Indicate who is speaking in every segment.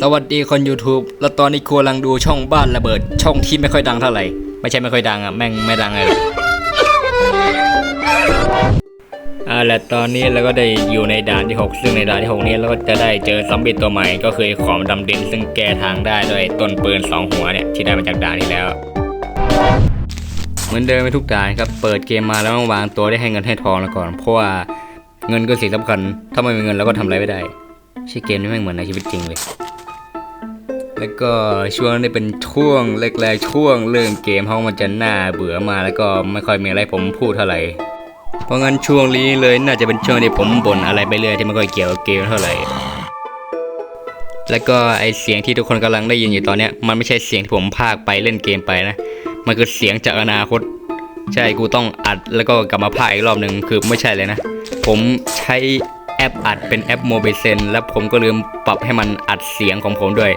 Speaker 1: สวัสดีคน YouTube แล้วตอนนี้ครัวลังดูช่องบ้านระเบิด ช่องที่ไม่ค่อยดังเท่าไหร่ ไม่ใช่ไม่ค่อยดังอะ แม่งไม่ดังเลยอ่าและตอนนี้เราก็ได้อยู่ในด่านที่ 6 ซึ่งในด่านที่ 6 นี้เราก็จะได้เจอซอมบี้ตัวใหม่ก็คือขอมดำดิน ซึ่งแก้ทางได้ด้วยต้นปืน 2 หัวเนี่ย ที่ได้มาจากด่านที่แล้ว เหมือนเดิมไปทุกด่านครับ เปิดเกมมาแล้วต้องวางตัวได้ให้เงินให้ทองแล้วก่อน เพราะว่าเงินก็สิ่งสำคัญ ถ้าไม่มีเงินเราก็ทำอะไรไม่ได้ใช่เกมนี้แม่งเหมือนในชีวิตจริงเลย แล้วก็ช่วงนี้เป็นช่วงแรกๆช่วงเรื่องเกมเพราะมันจะน่าเบื่อมาแล้วก็ไม่ค่อยมีอะไรผมพูดเท่าไหร่ เพราะงั้นช่วงนี้เลยน่าจะเป็นช่วงที่ผมบ่นอะไรไปเรื่อยที่ไม่ค่อยเกี่ยวกับเกมเท่าไหร่ แล้วก็ไอเสียงที่ทุกคนกำลังได้ยินอยู่ตอนเนี้ยมันไม่ใช่เสียงที่ผมพากไปเล่นเกมไปนะ มันคือเสียงจากอนาคต ใช่กูต้องอัดแล้วก็กลับมาพากอีกรอบหนึ่งคือไม่ใช่เลยนะ ผมใช้แอปอัดเป็นแอปโมบิเซนแล้วผมก็ลืมปรับให้มันอัดเสียงของผมด้วย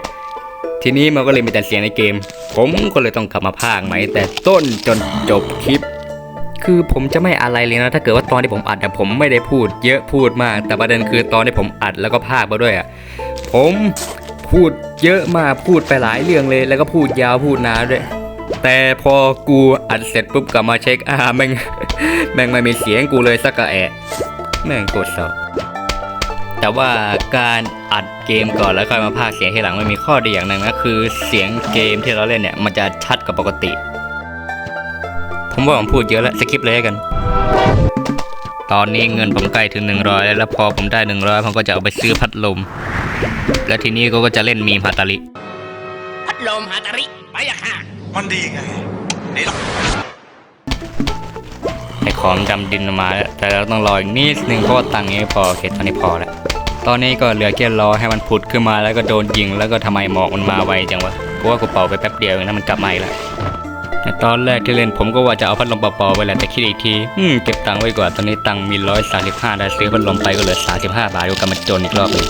Speaker 1: ทีนี้มันก็เลยมีแต่เสียงในเกม ผมก็เลยต้องกลับมาพากย์ใหม่แต่ต้นจนจบคลิป คือผมจะไม่อะไรเลยนะ ถ้าเกิดว่าตอนที่ผมอัดผมไม่ได้พูด เยอะพูดมาก แต่ประเด็นคือตอนที่ผมอัดแล้วก็พากมาด้วยอะผมพูดเยอะมากพูดไปหลายเรื่องเลย แล้วก็พูดยาวพูดนานด้วยแต่พอกูอัดเสร็จปุ๊บกลับมาเช็คอ่าแม่งแม่งไม่มีเสียงกูเลยสักกะแอะแม่งกรธเศร้า แต่ว่าการอัดเกมก่อนแล้วค่อยมาพากเสียงทีหลังมันมีข้อดีอย่างหนึ่งนะคือเสียงเกมที่เราเล่นเนี่ยมันจะชัดกว่าปกติ ผมว่าผมพูดเยอะแล้วสคิปเลยแล้กัน ตอนนี้เงินผมใกล้ถึง 100 แล้วพอผมได้ 100ผมก็จะเอาไปซื้อพัดลม แล้วทีนี้ก็จะเล่นมีมฮาตาริ
Speaker 2: พัดลมฮาตาริไปอะค่ะ
Speaker 3: มันดีไงดีหรอ
Speaker 1: ไอของดำดินมาแล้วแต่เราต้องรออีกนิดนึงเพราะว่าตังค์ยังไม่พอโอเคตอนนี้พอแล้ว ตอนนี้ก็เหลือแค่รอให้มันผุดขึ้นมาแล้วก็โดนยิงแล้วก็ทำไมหมอกมันมาไวจังวะเพราะว่ากูเป่าไปแป๊บเดียวเองนะมันกลับมาอีกแล้วตอนแรกที่เล่นผมก็ว่าจะเอาพัดลมเป่าๆไปแหละแต่คิดอีกทีอืมเก็บตังค์ไว้ก่อนตอนนี้ตังค์มีร้อยสามสิบห้าได้ซื้อพัดลมไปก็เหลือสามสิบห้าบาทก็กลับมาจนอีกรอบหนึง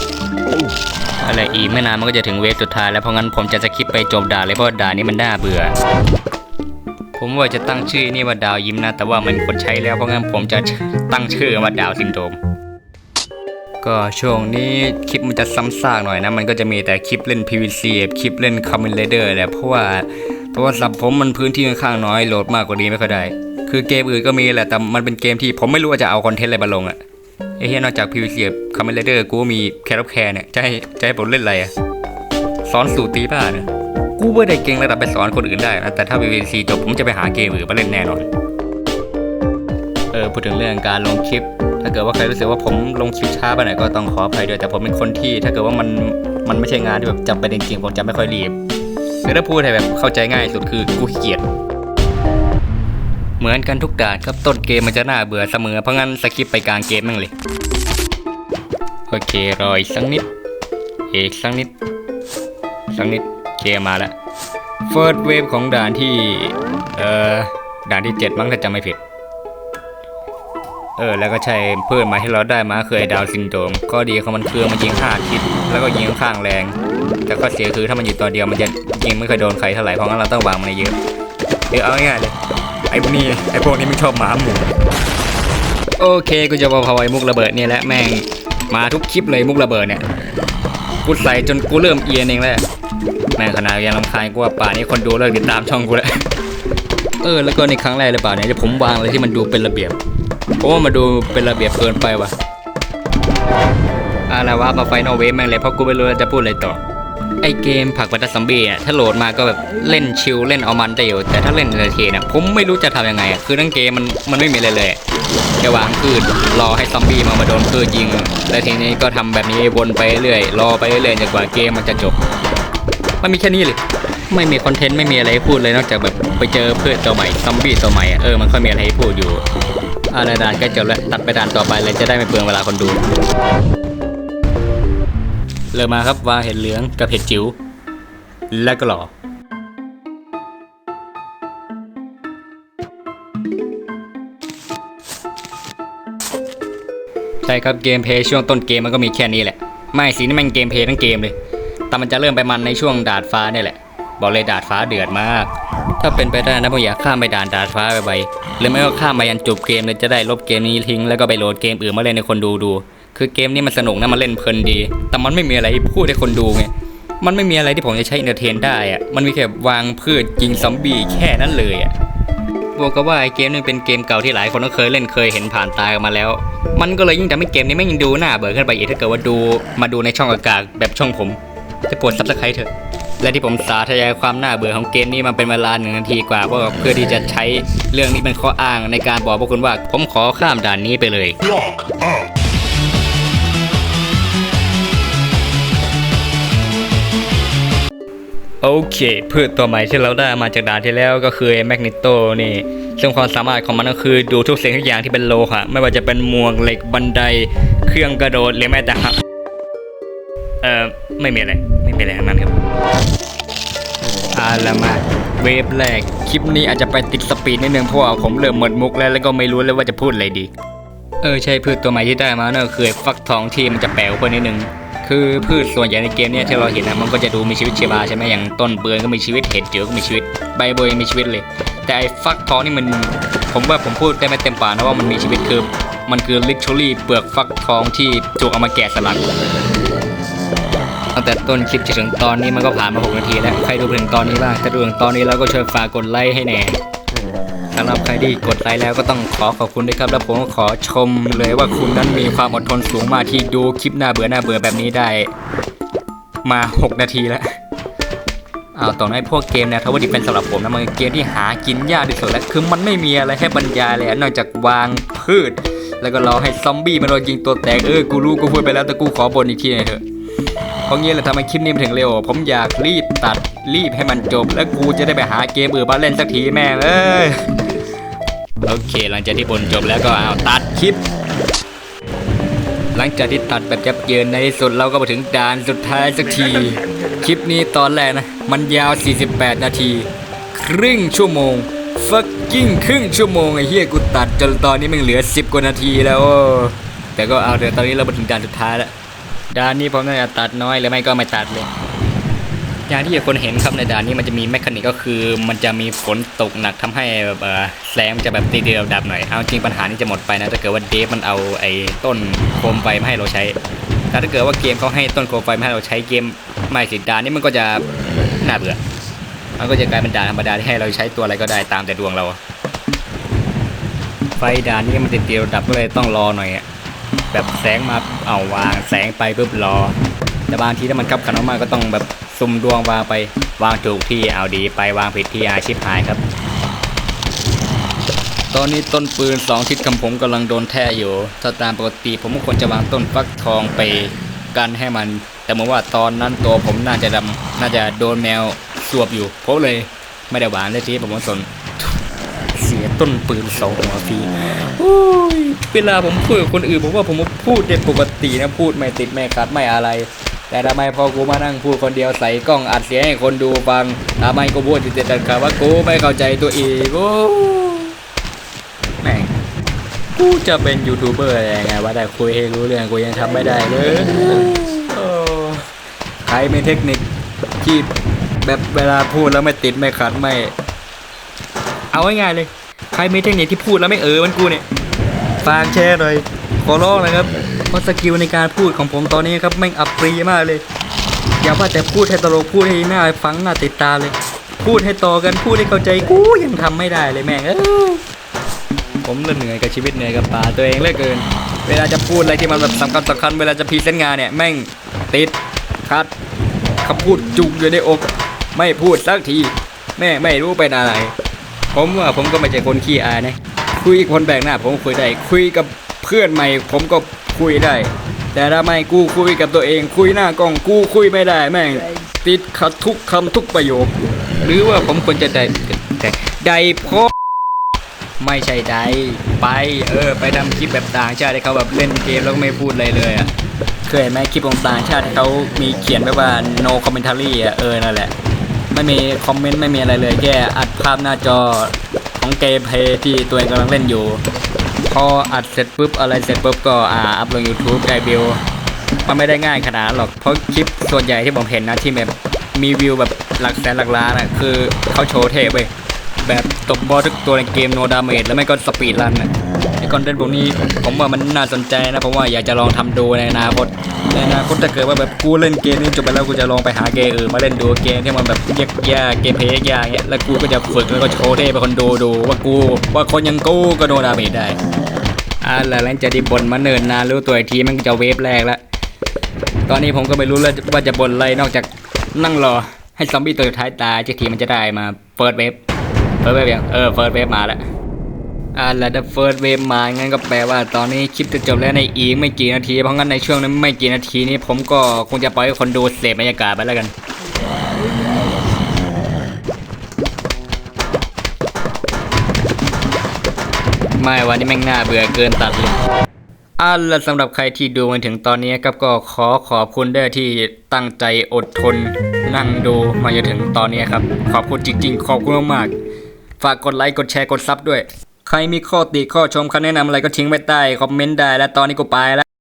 Speaker 1: อะไรอีกไม่นานมันก็จะถึงเวฟสุดท้ายแล้วเพราะงั้นผมจะสคิปไปจบด่าเลยเพราะด่านนี้มันน่าเบื่อ ผมว่าจะตั้งชื่อนี่ว่าดาวยิ้มนะ แต่ว่ามันคนใช้แล้วเพราะงั้นผมจะตั้งชื่อว่าดาวซินโดรม ก็ช่วงนี้คลิปมันจะซ้ำซากหน่อยนะ มันก็จะมีแต่คลิปเล่น PVC คลิปเล่น c o m m o n Raider แหละเพราะว่าเพราะว่าสำหรับผมมันพื้นที่ค่อนข้างน้อยโหลดมากกว่านี้ไม่ค่อยได้ คือเกมอื่นก็มีแหละแต่มันเป็นเกมที่ผมไม่รู้ว่าจะเอาคอนเทนต์อะไรมาลงอะไอ้เหี้ยนอกจาก PVC กับ c o m m o n Raider กูมี c a r o c a r e เนี่ยจะให้จะให้ผมเล่นอะไรอะสอนสูตรตีบ้าเนี่ยกูไม่ได้เก่งระดับไปสอนคนอื่นได้นะแต่ถ้า VVC จบผมจะไปหาเกมอื่นมาเล่นแน่นอน เออพูดถึงเรื่องการลงคลิป ถ้าเกิดว่าใครรู้สึกว่าผมลงคลิปช้าไปหน่อยก็ต้องขออภัยด้วยแต่ผมเป็นคนที่ ถ้าเกิดว่ามันมันไม่ใช่งานที่แบบจำเป็นจริงๆผมจะไม่ค่อยรีบหรือถ้าพูดให้แบบเข้าใจง่ายสุดคือกูเกียจเหมือนกันทุกด่านครับต้นเกมมันจะน่าเบื่อเสมอเพราะงั้นสกิปไปกลางเกมแม่งเลยโอเครออีกสักนิดอีกสักนิดสักนิดเคมาแล้ว First Wave ของด่านที่ เอ่อ ด่านที่ 7 มั้งถ้าจำไม่ผิด เออแล้วก็ใช่เพิ่มมาที่เราได้มาคือไอ้ดาวซินโดรมก็ดีของมันคือมันยิง5ทิศแล้วก็ยิงข้างแรง แต่ก็เสียคือถ้ามันอยู่ตัวเดียวมันจะยิงไม่เคยโดนใครเท่าไหร่เพราะงั้นเราต้องวางมันเยอะเดี๋ยวเอาง่ายเลยไอ้พวกนี้ไอ้พวกนี้มันชอบหมาหมูโอเคกูจะพอพอไอมุกระเบิดเนี่ยแหละแม่งมาทุกคลิปเลยมุกระเบิดเนี่ยกูใส่จนกูเริ่มเอียนเองแล้วแม่งขนาดยังรำคาญกูว่าป่านี้คนดูเลิกติดตามช่องกูแล้วเออแล้วก็ในครั้งแรกเลยเปล่าเนี่ยที่ผมวางอะไรที่มันดูเป็นระเบียบ เพราะว่ามันดูเป็นระเบียบเกินไปว่ะอะไรวะมาไฟนอลเวฟแม่งเลยเพราะกูไม่รู้จะพูดอะไรต่อ ไอเกมผักบัตรซอมบี้อะถ้าโหลดมาก็แบบเล่นชิลเล่นเอามันได้อยู่ แต่ถ้าเล่นเทนะผมไม่รู้จะทำยังไงอะคือทั้งเกมมันมันไม่มีอะไรเลยแค่วางคืนรอให้ซอมบี้มามาโดนคืนยิง แล้วทีนี้ก็ทำแบบนี้วนไปเรื่อยรอไปเรื่อยจนกว่าเกมมันจะจบมันมีแค่นี้เลยไม่มีคอนเทนต์ไม่มีอะไรให้พูดเลยนอกจากแบบไปเจอเพื่อนตัวใหม่ซอมบี้ตัวใหม่อะเออมันค่อยมีอะไรให้พูดอยู่ อะไรด่านใกล้จบแล้วตัดไปด่านต่อไปเลยจะได้ไม่เปลืองเวลาคนดู เริ่มมาครับว่าเห็ดเหลืองกับเห็ดจิ๋วและก็หล่อใช่ครับเกมเพย์ช่วงต้นเกมมันก็มีแค่นี้แหละ ไม่สินี่มันเกมเพย์ทั้งเกมเลย แต่มันจะเริ่มไปมันในช่วงดาดฟ้าเนี่ยแหละ บอกเลยดาดฟ้าเดือดมาก ถ้าเป็นไปได้นะผมอยากข้ามไปด่านดาดฟ้าไปๆหรือไม่ก็ข้ามไปยันจบเกมเลยจะได้ลบเกมนี้ทิ้งแล้วก็ไปโหลดเกมอื่นมาเล่นให้คนดูดู คือเกมนี้มันสนุกนะมันเล่นเพลินดี แต่มันไม่มีอะไรพูดให้คนดูไง มันไม่มีอะไรที่ผมจะใช้อินเตอร์เทนได้อะมันมีแค่วางพืชยิงซอมบี้แค่นั้นเลยอะบวกกับว่าไอ้เกมนี้เป็นเกมเก่าที่หลายคนก็เคยเล่นเคยเห็นผ่านตากันมาแล้ว มันก็เลยยิ่งทำให้เกมนี้ไม่ยิ่งดูหน่าเบื่อขึ้นไปอีกถ้าเกิดว่าดูมาดูในช่องอากาศแบบช่องผมจะปวดซับสไครต์เถอะและที่ผมสาธยายความน่าเบื่อของเกมนี้มาเป็นเวลาหนึ่งนาทีกว่าเพราะเพื่อที่จะใช้เรื่องนี้เป็นข้ออ้างในการบอกพวกคุณว่า ผมขอข้ามด่านนี้ไปเลยโอเคพืชตัวใหม่ที่เราได้มาจากด่านที่แล้วก็คือแมกนิโตนี่ ซึ่งความสามารถของมันก็คือดูทุกสิ่งทุกอย่างที่เป็นโลหะไม่ว่าจะเป็นมวกเหล็กบันได เครื่องกระโดดหรือแม้แต่หักเอ่อไม่มีอะไร ไม่มีอะไรทั้งนั้นครับอาละมา เวฟแรก คลิปนี้อาจจะไปติดสปีดนิดนึงเพราะว่าผมเริ่มหมดมุกแล้วแล้วก็ไม่รู้เลยว่าจะพูดอะไรดี เออใช่พืชตัวใหม่ที่ได้มานั่นก็คือฟักทองที่มันจะแปลกว่านิดนึงคือพืชส่วนใหญ่ในเกมเนี้ยที่เราเห็นนะมันก็จะดูมีชีวิตชีวาใช่ไหมอย่างต้นเบือนก็มีชีวิตเห็ดเจือก็มีชีวิตใบบัวยังมีชีวิตเลย แต่ไอ้ฟักทองนี่มันผมว่าผมพูดได้ไม่เต็มปากนะว่ามันมีชีวิตคือมันคือ literally เปลือกฟักทองที่ถูกเอามาแกะสลัก ตั้งแต่ต้นคลิปจนถึงตอนนี้มันก็ผ่านมา 6 นาทีแล้ว ใครดูถึงตอนนี้บ้างถ้าดูถึงตอนนี้แล้วก็ช่วยฝากกดไลค์ให้แน่สำหรับใครที่กดไลค์แล้วก็ต้องขอขอบคุณด้วยครับ แล้วผมก็ขอชมเลยว่าคุณนั้นมีความอดทนสูงมากที่ดูคลิปหน้าเบื่อหน้าเบื่อแบบนี้ได้ มา 6 นาทีแล้วเอาตรงนั้นพวกเกมแนวทวดีเป็นสำหรับผมนะมันเป็นเกมที่หากินยากที่สุดแล้วคือมันไม่มีอะไรให้บรรยายเลยนอกจากวางพืช แล้วก็รอให้ซอมบี้มันโดนยิงตัวแตกเออกูรู้กูพูดไปแล้วแต่กูขอบ่นอีกทีหน่อยเถอะ ราะงี้แหละทำไมคลิปนี้มันถึงเร็ว ผมอยากรีบตัดรีบให้มันจบ แล้วกูจะได้ไปหาเกมอื่นมาเล่นสักทีแม่เอ้ยโอเคหลังจากที่บนจบแล้วก็เอาตัดคลิป หลังจากที่ตัดแบบยับเยินในสุดเราก็มาถึงด่านสุดท้ายสักที คลิปนี้ตอนแรกนะ มันยาว 48 นาที ครึ่งชั่วโมง fucking ครึ่งชั่วโมงไอ้เหี้ยกูตัดจนตอนนี้มันเหลือ 10 กว่านาทีแล้ว แต่ก็เอาเดี๋ยวตอนนี้เรามาถึงด่านสุดท้ายแล้ว ด่านนี้ผมน่าจะตัดน้อยหรือไม่ก็ไม่ตัดเลย อย่างที่คนเห็นครับในด่านนี้มันจะมีแมคคานิกก็คือ มันจะมีฝนตกหนักทำให้แบบแสงมันจะแบบตีเดียวดับหน่อยเอาจริงปัญหานี้จะหมดไปนะถ้าเกิดว่าเดฟมันเอาไอ้ต้นโคมไฟมาให้เราใช้แต่ถ้าเกิดว่าเกมเขาให้ต้นโคมไฟมาให้เราใช้เกมไม่สิด่านนี้มันก็จะน่าเบื่อมันก็จะกลายเป็นด่านธรรมดาที่ให้เราใช้ตัวอะไรก็ได้ตามแต่ดวงเรา ไฟด่านนี้มันติดเดียวดับก็เลยต้องรอหน่อยอะ แบบแสงมาเอาวางแสงไปปุ๊บรอ แต่บางทีถ้ามันขับขันมากๆก็ต้องแบบซุ่มดวงวางไปวางถูกที่เอาดีไปวางผิดที่อาชิบหายครับ ตอนนี้ต้นปืนสองทิศคำผมกำลังโดนแท้อยู่ ถ้าตามปกติผมควรจะวางต้นฟักทองไปกันให้มัน แต่เมื่อว่าตอนนั้นตัวผมน่าจะดำน่าจะโดนแมวสวบอยู่ผมเลยไม่ได้หวางเลยทีผมก็สนเสียต้นปืนสองหัวฟีโอ เวลาผมพูดกับคนอื่นผมว่าผมพูดได้ปกตินะพูดไม่ติดไม่ขัดไม่อะไร แต่ทำไมพอกูมานั่งพูดคนเดียวใส่กล้องอัดเสียงให้คนดูฟังทำไมกูพูดติดติดขัดว่ากูไม่เข้าใจตัวเองโอ้แม่งกูจะเป็นยูทูบเบอร์อะไรไงวะแต่คุยให้รู้เรื่องกูยังทำไม่ได้เลยใครมีเทคนิคที่แบบเวลาพูดแล้วไม่ติดไม่ขัดไม่ เอาง่ายๆเลย ใครมีเทคนิคที่พูดแล้วไม่เออมันกูเนี่ย ฝากแชร์หน่อยขอร้องนะครับเพราะสกิลในการพูดของผมตอนนี้ครับแม่งอับปรีมากเลย อย่าว่าแต่พูดให้ตลกพูดให้หน่าฟังหน่าติดตาเลย พูดให้ต่อกันพูดให้เข้าใจกูยังทำไม่ได้เลยแม่งผมเหนื่อยกับชีวิตเหนื่อยกับป่าตัวเองเหลือเกิน เวลาจะพูดอะไรที่มันแบบสำคัญสำคัญเวลาจะพีเซนงานเนี่ยแม่งติดคัดคำพูดจุกอยู่ในอก ไม่พูดสักที แม่ไม่รู้เป็นอะไร ผมว่าผมก็ไม่ใช่คนขี้อายนะ คุยคนแปลกหน้าผมคุยได้ คุยกับเพื่อนใหม่ ผมก็คุยได้ แต่ถ้าไม่กูคุยกับตัวเอง คุยหน้ากล้องกูคุยไม่ได้แม่ง ติดขัดทุกคำทุกประโยค หรือว่าผมควรจะได้ได้ได้พอไม่ใช่ได้ไปเออ ไปทำคลิปแบบต่างชาติเขาแบบเล่นเกมแล้วก็ไม่พูดอะไรเลยอะเคยไหมคลิปของต่างชาติเขามีเขียนไว้ว่า no commentary อะเออนั่นแหละ ไม่มีคอมเมนต์ไม่มีอะไรเลยแค่อัดภาพหน้าจอ ของเกมเพย์ที่ตัวเองกำลังเล่นอยู่ พออัดเสร็จปุ๊บอะไรเสร็จปุ๊บก็อ่าอัพลง YouTube ได้วิว มันไม่ได้ง่ายขนาดหรอก เพราะคลิปส่วนใหญ่ที่ผมเห็นนะที่แบบมีวิวแบบหลักแสนหลักล้านอะคือเขาโชว์เทปเว้ยแบบตบบอลทุกตัวในเกมโนดาเมจแล้วไม่ก็สปีดรันอะ คอนเทนต์พวกนี้ผมว่ามันน่าสนใจนะผมว่าอยากจะลองทำดูในอนาคตในอนาคตถ้าเกิดว่าแบบกูเล่นเกมนี้จบไปแล้วกูจะลองไปหาเกมอื่นมาเล่นดูเกมที่มันแบบยากๆเกมเพลย์ยากเงี้ยแล้วกูก็จะฝึกแล้วก็โชว์เท่ไปคนดูดูว่ากูว่าคนยังกูก็โดนดาเมจได้อ่าแล้วหลังจากที่บนมาเนินนานรู้ตัวอีกทีมันจะเวฟแรกแล้วตอนนี้ผมก็ไม่รู้แล้วว่าจะบนอะไรนอกจากนั่งรอให้ซอมบี้ตัวสุดท้ายตายจะทีมันจะได้มาเฟิร์สเวฟเฟิร์สเวฟยังเออเฟิร์สเวฟมาแล้ว อ่าแล้วถ้าเฟิร์สเวฟมา งั้นก็แปลว่าตอนนี้คลิปจะจบแล้วในอีกไม่กี่นาที เพราะงั้นในช่วงนั้นไม่กี่นาทีนี้ผมก็คงจะปล่อยให้คนดูเสพบรรยากาศไปแล้วกันไม่วันนี้แม่งน่าเบื่อเกินตัดเลยอะและสำหรับใครที่ดูมาถึงตอนนี้ครับก็ขอขอบคุณด้วยที่ตั้งใจอดทนนั่งดูมาจนถึงตอนนี้ครับ ขอบคุณจริง ๆ ขอบคุณมากๆฝากกดไลค์กดแชร์กดซับด้วย ใครมีข้อติข้อชมคำแนะนำอะไรก็ทิ้งไว้ใต้คอมเมนต์ได้ และตอนนี้กูไปแล้ว